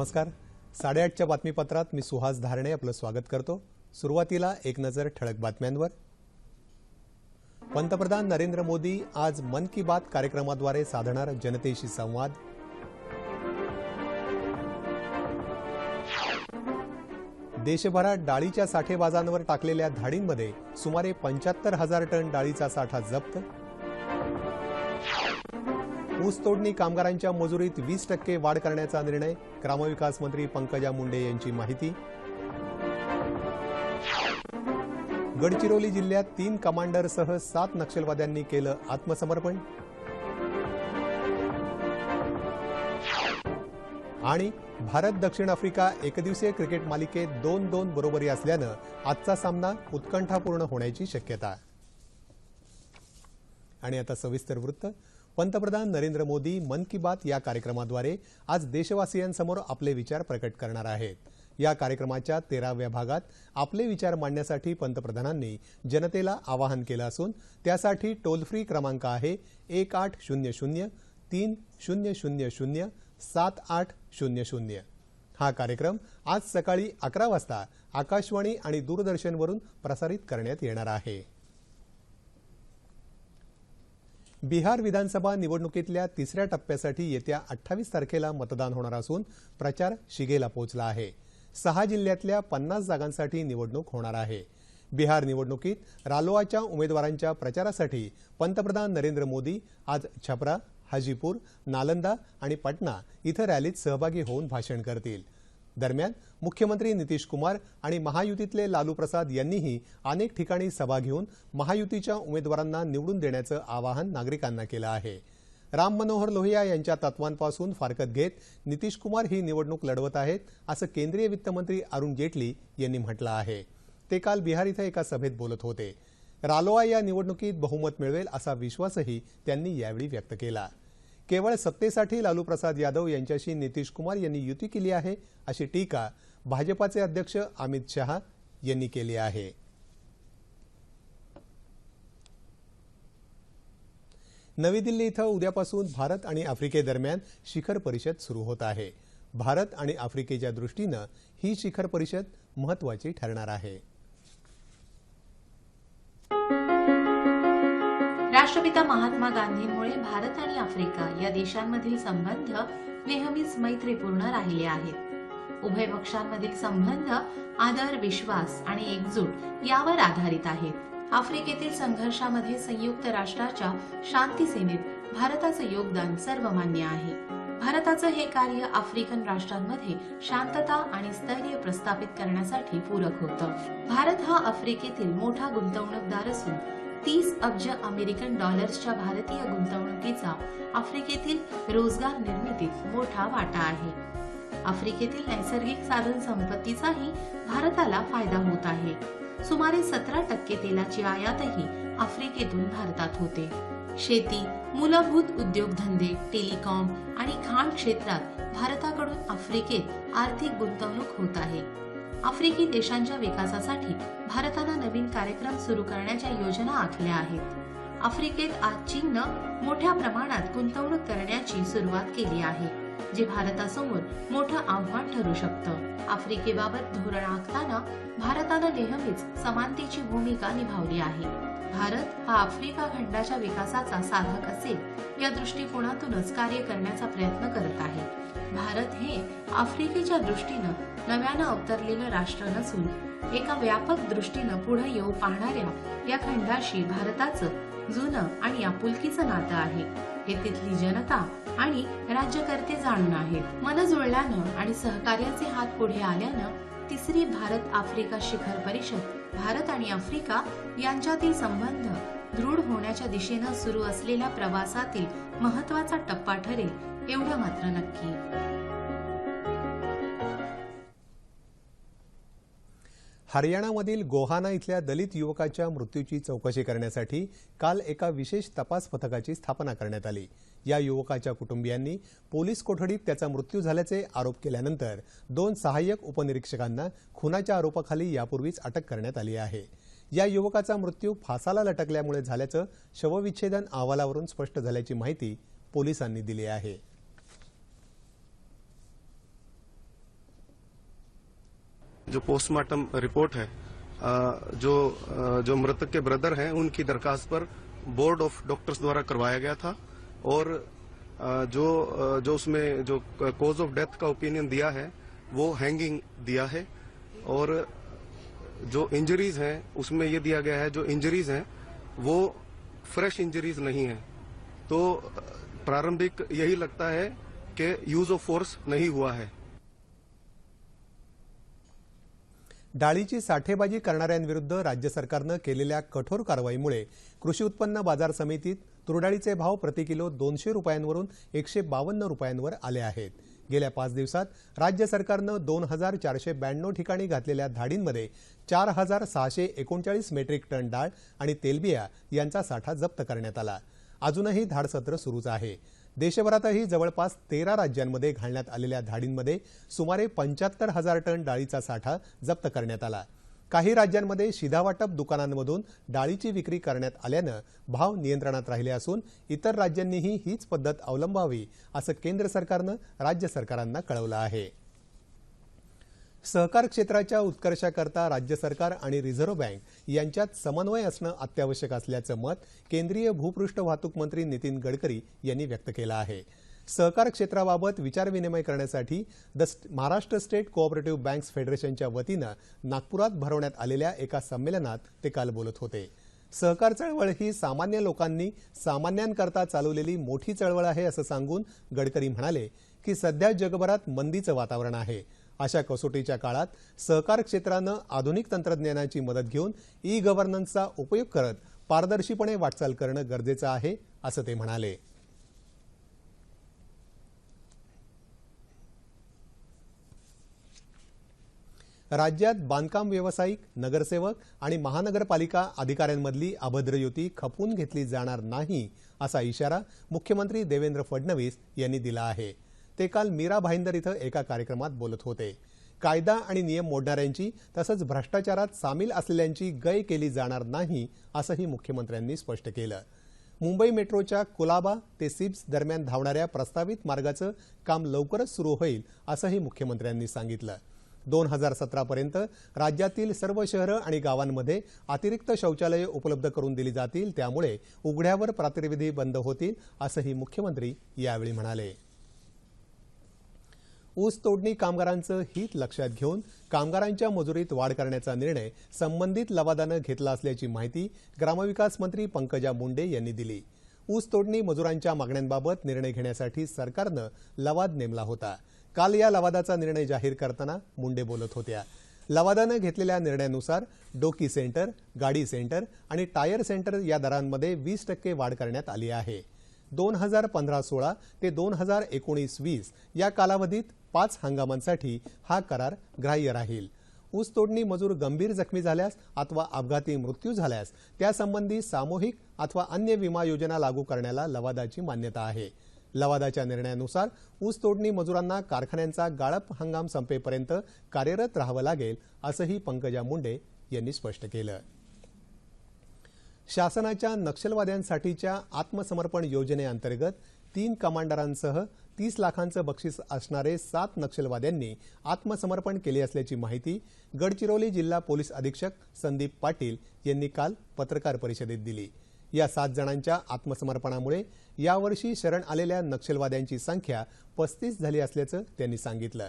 नमस्कार. साडेआठच्या बातमीपत्रात मी सुहास धारणे आपलं स्वागत करतो. सुरुवातीला एक नजर ठळक बातम्यांवर. पंतप्रधान नरेंद्र मोदी आज मन की बात कार्यक्रमाद्वारे साधणार जनतेशी संवाद. देशभरात डाळीच्या साठेबाजांवर टाकलेल्या धाडींमध्ये सुमारे पंच्याहत्तर हजार टन डाळीचा साठा जप्त. ऊसतोडणी कामगारांच्या मजुरीत वीस टक्के वाढ करण्याचा निर्णय ग्रामविकास मंत्री पंकजा मुंडे यांची माहिती. गडचिरोली जिल्ह्यात तीन कमांडरसह सात नक्षलवाद्यांनी केलं आत्मसमर्पण. आणि भारत दक्षिण आफ्रिका एकदिवसीय क्रिकेट मालिकेत दोन दोन बरोबरी असल्यानं आजचा सामना उत्कंठापूर्ण होण्याची शक्यता. आणि आता सविस्तर वृत्त. पंतप्रधान नरेंद्र मोदी मन की बात या कार्यक्रमाद्वारे आज देशवासियांसमोर आपले विचार प्रकट करणार आहेत. या कार्यक्रमाच्या तेराव्या भागात आपले विचार मांडण्यासाठी पंतप्रधानांनी जनतेला आवाहन केलं असून त्यासाठी टोल फ्री क्रमांक आहे एक आठ शून्य शून्य तीन शून्य शून्य शून्य सात आठ शून्य शून्य. हा कार्यक्रम आज सकाळी अकरा वाजता आकाशवाणी आणि दूरदर्शनवरून प्रसारित करण्यात येणार आहे. बिहार विधानसभा निवडणुकीतल्या तिसऱ्या टप्प्यासाठी येत्या अठ्ठावीस तारखेला मतदान होणार असून प्रचार शिगेला पोहोचला आहे. सहा जिल्ह्यातल्या पन्नास जागांसाठी निवडणूक होणार आहे. बिहार निवडणुकीत रालोआच्या उमेदवारांच्या प्रचारासाठी पंतप्रधान नरेंद्र मोदी आज छपरा हाजीपूर नालंदा आणि पटना इथं रॅलीत सहभागी होऊन भाषण करतील. दरम्यान मुख्यमंत्री नितीश कुमार आणि महायुतीतले लालू प्रसाद यांनीही अनेक ठिकाणी सभा घेऊन महायुतीच्या उमेदवारांना निवडून देण्याचं आवाहन नागरिकांना केलं आहे. राम मनोहर लोहिया यांच्या तत्वांपासून फारकत घेत नितीश कुमार ही निवडणूक लढवत आहेत असं केंद्रीय वित्तमंत्री अरुण जेटली यांनी म्हटलं आहे. ते काल बिहार इथं एका सभेत बोलत होते. रालोआ या निवडणुकीत बहुमत मिळवेल असा विश्वासही त्यांनी यावेळी व्यक्त केला. केवळ सत्तेसाठी लालू प्रसाद यादव यांच्याशी नितीश कुमार यांनी युती केली आहे अशी टीका भाजपाचे अध्यक्ष अमित शहा यांनी केली आहे. नवी दिल्ली इथं उद्यापासून भारत आणि आफ्रिकेदरम्यान शिखर परिषद सुरू होत आहे. भारत आणि आफ्रिकेच्या दृष्टीनं ही शिखर परिषद महत्वाची ठरणार आहे. राष्ट्रपिता महात्मा गांधींमुळे भारत आणि आफ्रिका या देशांमधील संबंध नेहमीच मैत्रीपूर्ण राहिले आहेत. उभय पक्षांमधील संबंध आदर विश्वास आणि एकजूट यावर आधारित आहेत. आफ्रिकेतील संघर्षामध्ये संयुक्त राष्ट्राच्या शांती सेनेत भारताचं योगदान सर्वमान्य आहे. भारताचं हे कार्य आफ्रिकन राष्ट्रांमध्ये शांतता आणि स्थैर्य प्रस्थापित करण्यासाठी पूरक होतं. भारत हा आफ्रिकेतील मोठा गुंतवणूकदार असून तीस अब्ज अमेरिकन डॉलर्सच्या भारतीय गुंतवणुकीचा आफ्रिकेतील रोजगार निर्मितीत मोठा वाटा आहे. आफ्रिकेतील नैसर्गिक साधन संपत्तीचाही भारताला फायदा होत आहे. सुमारे सतरा टक्के तेलाची आयातही आफ्रिकेतून भारतात होते. शेती मूलभूत उद्योगधंदे टेलिकॉम आणि खाण क्षेत्रात भारताकडून आफ्रिकेत आर्थिक गुंतवणूक होत आहे. आफ्रिकी देशांच्या विकासासाठी भारतानं नवीन कार्यक्रम सुरू करण्याच्या योजना आखल्या आहेत. आफ्रिकेत आज चीननं मोठ्या प्रमाणात गुंतवणूक करण्याची सुरुवात केली आहे जे भारतासमोर मोठं आव्हान ठरू शकतं. आफ्रिकेबाबत धोरण आखताना भारतानं नेहमीच समानतेची भूमिका निभावली आहे. भारत हा आफ्रिका खंडाच्या विकासाचा साधक असेल या दृष्टिकोनातूनच कार्य करण्याचा प्रयत्न करत आहे. भारत हे आफ्रिकेच्या दृष्टीनं नव्यानं अवतरलेलं राष्ट्र नसून एका व्यापक दृष्टीनं पुढे येऊ पाहणाऱ्या या खंडाशी भारताचं जुनं आणि आपुलकीचं नातं आहे. हे तिथली जनता आणि राज्यकर्ते जाणून आहेत. मन जुळल्यानं आणि सहकार्याचे हात पुढे आल्यानं तिसरी भारत आफ्रिका शिखर परिषद भारत आणि आफ्रिका यांच्यातील संबंध दृढ होण्याच्या दिशेनं सुरू असलेल्या प्रवासातील महत्त्वाचा टप्पा ठरेल एवढं मात्र नक्की. हरियाणामधील गोहाना इथल्या दलित युवकाच्या मृत्यूची चौकशी करण्यासाठी काल एका विशेष तपास पथकाची स्थापना करण्यात आली. या युवकाच्या कुटुंबियांनी पोलीस कोठडीत त्याचा मृत्यू झाल्याचे आरोप केल्यानंतर दोन सहाय्यक उपनिरीक्षकांना खुनाच्या आरोपाखाली यापूर्वीच अटक करण्यात आली आहे. या युवकाचा मृत्यू फासाला लटकल्यामुळे झाल्याचं शवविच्छेदन अहवालावरून स्पष्ट झाल्याची माहिती पोलिसांनी दिली आहे. जो पोस्टमार्टम रिपोर्ट है जो जो मृतक के ब्रदर हैं, उनकी दरखास्त पर बोर्ड ऑफ़ डॉक्टर्स द्वारा करवाया गया था और जो जो उसमें जो कॉज ऑफ़ डेथ का ओपिनियन दिया है, वो हैंगिंग दिया है और जो इंजरीज हैं, उसमें ये दिया गया है, जो इंजरीज हैं, वो फ्रेश इंजरीज नहीं है। तो प्रारंभिक यही लगता है कि यूज़ ऑफ़ फोर्स नहीं हुआ है। डाळीची साठेबाजी करणाऱ्यांविरुद्ध राज्य सरकारनं केलेल्या कठोर कारवाईमुळे कृषी उत्पन्न बाजार समितीत तुरडाळीचे भाव प्रति किलो दोनशे रुपयांवरून एकशे बावन्न रुपयांवर आले आहेत. गेल्या पाच दिवसात राज्य सरकारनं दोन हजार चारशे ब्याण्णव ठिकाणी घातलेल्या धाडींमध्ये चार हजार सहाशे एकोणचाळीस मेट्रिक टन डाळ आणि तेलबिया यांचा साठा जप्त करण्यात आला. अजूनही धाड सत्र सुरूच आहे. देशभरातही जवळपास तेरा राज्यांमध्ये घालण्यात आलेल्या धाडींमध्ये सुमारे पंच्याहत्तर हजार टन डाळीचा साठा जप्त करण्यात आला. काही राज्यांमध्ये शिधावाटप दुकानांमधून डाळीची विक्री करण्यात आल्यानं भाव नियंत्रणात राहिले असून इतर राज्यांनीही हीच पद्धत अवलंबावी असं केंद्र सरकारनं राज्य सरकारांना कळवलं आहे. सहकार क्षेत्राच्या उत्कर्षाकरता राज्य सरकार आणि रिझर्व्ह बँक यांच्यात समन्वय असणं अत्यावश्यक असल्याचं मत केंद्रीय भूपृष्ठ वाहतूक मंत्री नितीन गडकरी यांनी व्यक्त केलं आहे. सहकार क्षेत्राबाबत विचारविनिमय करण्यासाठी the Maharashtra state cooperative banks फेडरेशनच्या वतीनं नागपुरात भरवण्यात आलेल्या एका संमेलनात ते काल बोलत होते. सहकार चळवळ ही सामान्य लोकांनी सामान्यांकरता चालवलेली मोठी चळवळ आहे असं सांगून गडकरी म्हणाले की सध्या जगभरात मंदीचं वातावरण आहे. अशा कसोटीच्या काळात सहकार क्षेत्रानं आधुनिक तंत्रज्ञानाची मदत घेऊन ई गव्हर्नन्सचा उपयोग करत पारदर्शीपणे वाटचाल करणं गरजेचं आहे असं ते म्हणाले. राज्यात बांधकाम व्यावसायिक नगरसेवक आणि महानगरपालिका अधिकाऱ्यांमधली अभद्र युती खपवून घेतली जाणार नाही असा इशारा मुख्यमंत्री देवेंद्र फडणवीस यांनी दिला आहे. ते काल मीरा भाईंदर इथं एका कार्यक्रमात बोलत होते. कायदा आणि नियम मोडणाऱ्यांची तसंच भ्रष्टाचारात सामील असलेल्यांची गय केली जाणार नाही असंही मुख्यमंत्र्यांनी स्पष्ट केलं. मुंबई मेट्रोच्या कुलाबा ते सिप्स दरम्यान धावणाऱ्या प्रस्तावित मार्गाचं काम लवकरच सुरू होईल असंही मुख्यमंत्र्यांनी सांगितलं. दोन हजार सतरापर्यंत राज्यातील सर्व शहरं आणि गावांमध्ये अतिरिक्त शौचालये उपलब्ध करून दिली जातील त्यामुळे उघड्यावर प्रातिर्विधी बंद होतील असंही मुख्यमंत्री यावेळी म्हणाले. ऊस तोडणी कामगारांचं हित लक्षात घेऊन कामगारांच्या मजुरीत वाढ करण्याचा निर्णय संबंधित लवादानं घेतला असल्याची माहिती ग्रामविकास मंत्री पंकजा मुंडे यांनी दिली. ऊस तोडणी मजुरांच्या मागण्यांबाबत निर्णय घेण्यासाठी सरकारनं लवाद नेमला होता. काल या लवादाचा निर्णय जाहीर करताना मुंडे बोलत होत्या. लवादानं घेतलेल्या निर्णयानुसार डोकी सेंटर गाडी सेंटर आणि टायर सेंटर या दरांमध्ये वीस टक्के वाढ करण्यात आली आहे. दोन हजार पंधरा सोळा ते दोन हजार एकोणीस वीस या कालावधीत पाच हंगामांसाठी हा करार ग्राह्य राहील. ऊस तोडणी मजूर गंभीर जखमी झाल्यास अथवा अपघाती मृत्यू झाल्यास त्यासंबंधी सामूहिक अथवा अन्य विमा योजना लागू करण्याला लवादाची मान्यता आहे. लवादाच्या निर्णयानुसार ऊस तोडणी मजुरांना कारखान्यांचा गाळप हंगाम संपेपर्यंत कार्यरत राहावं लागेल असंही पंकजा मुंडे यांनी स्पष्ट केलं. शासनाच्या नक्षलवाद्यांसाठीच्या आत्मसमर्पण योजनेअंतर्गत तीन कमांडरांसह तीस लाखांचं बक्षीस असणारे सात नक्षलवाद्यांनी आत्मसमर्पण केले असल्याची माहिती गडचिरोली जिल्हा पोलीस अधीक्षक संदीप पाटील यांनी काल पत्रकार परिषदेत दिली. या सात जणांच्या आत्मसमर्पणामुळे यावर्षी शरण आलेल्या नक्षलवाद्यांची संख्या पस्तीस झाली असल्याचं त्यांनी सांगितलं.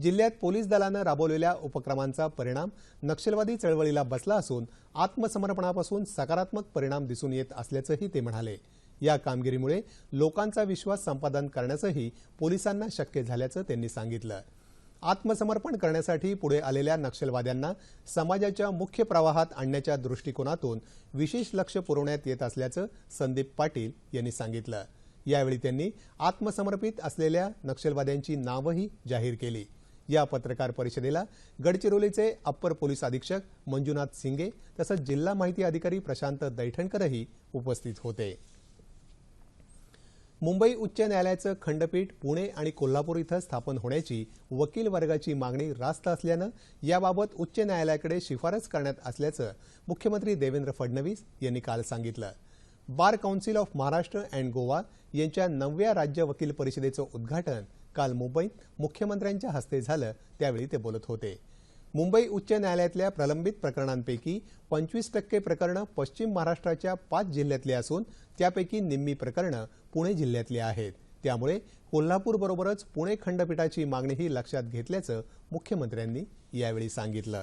जिल्ह्यात पोलीस दलानं राबवलेल्या उपक्रमांचा परिणाम नक्षलवादी चळवळीला बसला असून आत्मसमर्पणापासून सकारात्मक परिणाम दिसून येत असल्याचंही ते म्हणाले. या कामगिरीमुळे लोकांचा विश्वास संपादन करण्याचंही पोलिसांना शक्य झाल्याचं त्यांनी सांगितलं. आत्मसमर्पण करण्यासाठी पुढे आलेल्या नक्षलवाद्यांना समाजाच्या मुख्य प्रवाहात आणण्याच्या दृष्टिकोनातून विशेष लक्ष पुरवण्यात येत असल्याचं संदीप पाटील यांनी सांगितलं. यावेळी त्यांनी आत्मसमर्पित असलेल्या नक्षलवाद्यांची नावंही जाहीर केली. या पत्रकार परिषदेला गडचिरोलीचे अप्पर पोलीस अधीक्षक मंजुनाथ सिंगे तसंच जिल्हा माहिती अधिकारी प्रशांत दैठणकरही उपस्थित होते. मुंबई उच्च न्यायालयाचं खंडपीठ पुणे आणि कोल्हापूर इथं स्थापन होण्याची वकील वर्गाची मागणी रास्त असल्यानं याबाबत उच्च न्यायालयाकडे शिफारस करण्यात असल्याचं मुख्यमंत्री देवेंद्र फडणवीस यांनी काल सांगितलं. Bar council of Maharashtra and Goa यांच्या नवव्या राज्य वकील परिषदेचं उद्घाटन काल मुंबईत मुख्यमंत्र्यांच्या हस्ते झालं त्यावेळी ते बोलत होते. मुंबई उच्च न्यायालयातल्या प्रलंबित प्रकरणांपैकी पंचवीस टक्के प्रकरणं पश्चिम महाराष्ट्राच्या पाच जिल्ह्यातली असून त्यापैकी निम्मी प्रकरणं पुणे जिल्ह्यातली आहेत. त्यामुळे कोल्हापूरबरोबरच पुणे खंडपीठाची मागणीही लक्षात घेतल्याचं मुख्यमंत्र्यांनी यावेळी सांगितलं.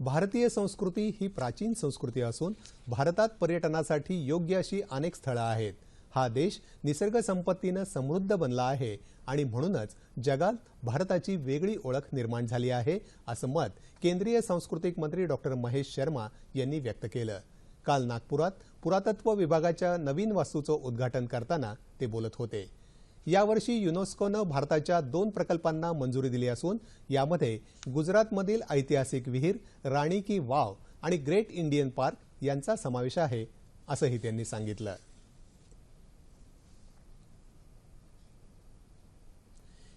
भारतीय संस्कृती ही प्राचीन संस्कृती असून भारतात पर्यटनासाठी योग्य अशी अनेक स्थळं आहेत. हा देश निसर्ग संपत्तीनं समृद्ध बनला आहे आणि म्हणूनच जगात भारताची वेगळी ओळख निर्माण झाली आहे असं मत केंद्रीय सांस्कृतिक मंत्री डॉक्टर महेश शर्मा यांनी व्यक्त केलं. काल नागपुरात पुरातत्व विभागाच्या नवीन वास्तूचं उद्घाटन करताना ते बोलत होते. यावर्षी युनेस्कोनं भारताच्या दोन प्रकल्पांना मंजुरी दिली असून यामध्ये गुजरातमधील ऐतिहासिक विहीर राणी की वाव आणि ग्रेट इंडियन पार्क यांचा समावेश आहे असंही त्यांनी सांगितलं.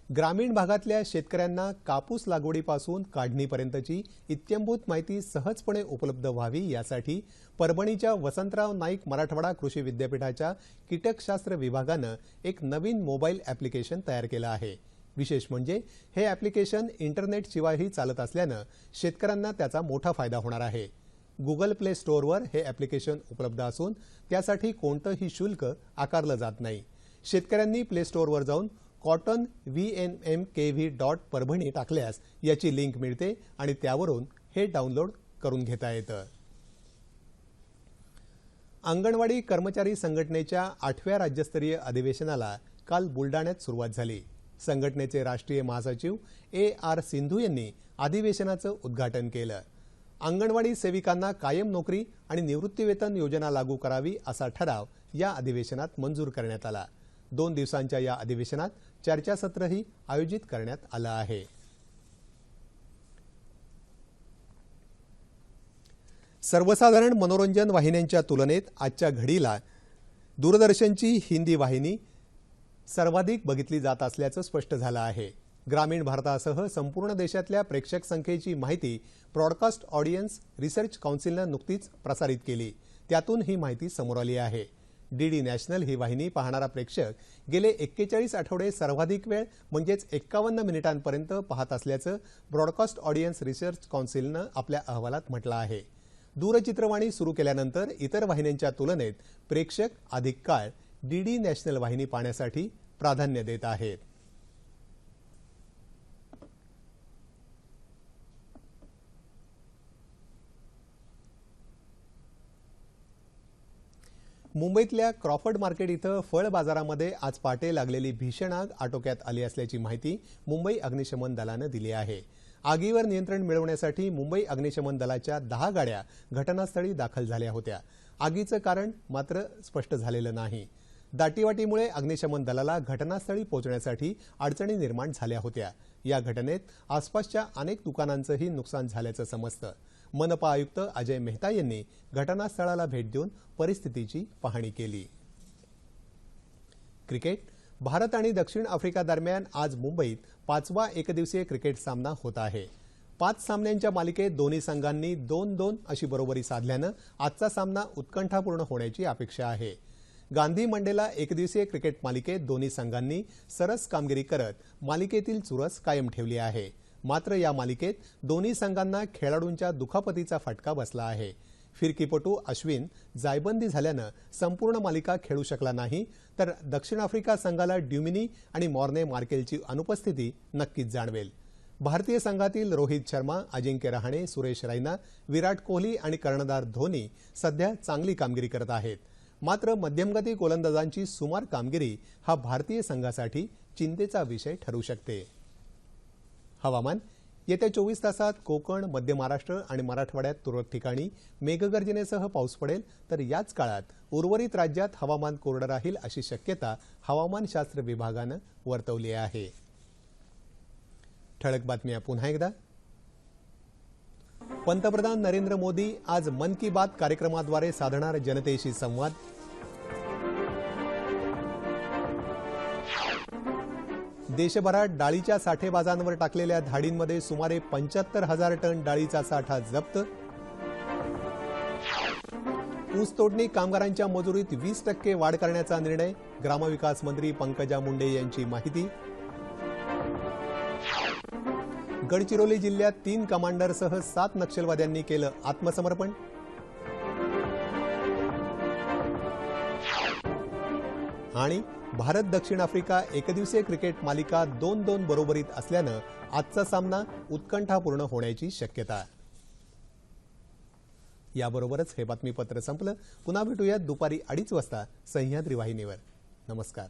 ग्रामीण भागातल्या शेतकऱ्यांना कापूस लागवडीपासून काढणीपर्यंतची इत्यंभूत माहिती सहजपणे उपलब्ध व्हावी यासाठी परभणीच्या वसंतराव नाईक मराठवाडा कृषी विद्यापीठाच्या कीटकशास्त्र विभागानं एक नवीन मोबाईल ॲप्लिकेशन तयार केलं आहे. विशेष म्हणजे हे ॲप्लिकेशन इंटरनेटशिवायही चालत असल्यानं शेतकऱ्यांना त्याचा मोठा फायदा होणार आहे. गुगल प्ले स्टोअरवर हे ॲप्लिकेशन उपलब्ध असून त्यासाठी कोणतंही शुल्क आकारलं जात नाही. शेतकऱ्यांनी प्ले स्टोअरवर जाऊन cotton V N M K V dot Parbhani टाकल्यास याची लिंक मिळते आणि त्यावरून हे डाउनलोड करून घेता येतं. अंगणवाडी कर्मचारी संघटनेच्या आठव्या राज्यस्तरीय अधिवेशनाला काल बुलडाण्यात सुरुवात झाली. संघटनेचे राष्ट्रीय महासचिव ए आर सिंधू यांनी अधिवेशनाचं उद्घाटन केलं. अंगणवाडी सेविकांना कायम नोकरी आणि निवृत्तीवेतन योजना लागू करावी असा ठराव या अधिवेशनात मंजूर करण्यात आला. दोन दिवसांच्या या अधिवेशनात चर्चासत्रही आयोजित करण्यात आलं आहे. सर्वसाधारण मनोरंजन वाहिन्यांच्या तुलनेत आजच्या घडीला दूरदर्शनची हिंदी वाहिनी सर्वाधिक बघितली जात असल्याचं स्पष्ट झालं आहे. ग्रामीण भारतासह संपूर्ण देशातल्या प्रेक्षक संख्येची माहिती ब्रॉडकास्ट ऑडियन्स रिसर्च काउन्सिलनं नुकतीच प्रसारित केली. त्यातून ही माहिती समोर आली आहे. डीडी नॅशनल ही वाहिनी पाहणारा प्रेक्षक गेले एक्केचाळीस आठवडे सर्वाधिक वेळ म्हणजेच एक्कावन्न मिनिटांपर्यंत पाहत असल्याचं ब्रॉडकास्ट ऑडियन्स रिसर्च कौन्सिलनं आपल्या अहवालात म्हटलं आहे. दूरचित्रवाणी सुरू केल्यानंतर इतर वाहिन्यांच्या तुलनेत प्रेक्षक अधिक काळ डीडी नॅशनल वाहिनी पाहण्यासाठी प्राधान्य देत आहेत. मुंबईतल्या क्रॉफर्ड मार्केट इथं फळ बाजारामध्ये आज पहाटे लागलेली भीषण आग आटोक्यात आली असल्याची माहिती मुंबई अग्निशमन दलानं दिली आहे. आगीवर नियंत्रण मिळवण्यासाठी मुंबई अग्निशमन दलाच्या दहा गाड्या घटनास्थळी दाखल झाल्या होत्या. आगीचं कारण मात्र स्पष्ट झालेलं नाही. दाटीवाटीमुळे अग्निशमन दलाला घटनास्थळी पोहोचण्यासाठी अडचणी निर्माण झाल्या होत्या. या घटनेत आसपासच्या अनेक दुकानांचंही नुकसान झाल्याचं समजतं. मनपा आयुक्त अजय मेहता यांनी घटनास्थळाला भेट देऊन परिस्थितीची पाहणी केली. क्रिकेट भारत आणि दक्षिण आफ्रिका दरम्यान आज मुंबईत पाचवा एकदिवसीय क्रिकेट सामना होत आहे. पाच सामन्यांच्या मालिकेत दोन्ही संघांनी दोन दोन अशी बरोबरी साधल्यानं आजचा सामना उत्कंठापूर्ण होण्याची अपेक्षा आहे. गांधी मंडेला एकदिवसीय क्रिकेट मालिकेत दोन्ही संघांनी सरस कामगिरी करत मालिकेतील चुरस कायम ठेवली आहे. मात्र या मालिकेत दोन्ही संघांना खेळाडूंच्या दुखापतीचा फटका बसला आहे. फिरकीपटू अश्विन जायबंदी झाल्यानं संपूर्ण मालिका खेळू शकला नाही तर दक्षिण आफ्रिका संघाला ड्युमिनी आणि मॉर्ने मार्केलची अनुपस्थिती नक्कीच जाणवेल. भारतीय संघातील रोहित शर्मा अजिंक्य रहाणे सुरेश रैना विराट कोहली आणि कर्णधार धोनी सध्या चांगली कामगिरी करत आहेत. मात्र मध्यमगती गोलंदाजांची सुमार कामगिरी हा भारतीय संघासाठी चिंतेचा विषय ठरू शकते. हवामान. येत्या चोवीस तासात कोकण मध्य महाराष्ट्र आणि मराठवाड्यात तुरळक ठिकाणी मेघगर्जनेसह पाऊस पडेल. तर याच काळात उर्वरित राज्यात हवामान कोरडं राहील अशी शक्यता हवामानशास्त्र विभागानं वर्तवली आहे. ठळक बातम्या पुन्हा एकदा. पंतप्रधान नरेंद्र मोदी आज मन की बात कार्यक्रमाद्वारे साधणार जनतेशी संवाद. देशभरात डाळीच्या साठेबाजांवर टाकलेल्या धाडींमध्ये सुमारे पंच्याहत्तर हजार टन डाळीचा साठा जप्त. ऊस तोडणी कामगारांच्या मजुरीत वीस टक्के वाढ करण्याचा निर्णय ग्रामविकास मंत्री पंकजा मुंडे यांची माहिती. गडचिरोली जिल्ह्यात तीन कमांडरसह सात नक्षलवाद्यांनी केलं आत्मसमर्पण. आणि भारत दक्षिण आफ्रिका एकदिवसीय क्रिकेट मालिका दोन दोन बरोबरीत असल्यानं आजचा सामना उत्कंठापूर्ण होण्याची शक्यता याबरोबरच हे बातमीपत्र संपलं. पुन्हा भेटूयात दुपारी अडीच वाजता सह्याद्री वाहिनीवर. नमस्कार.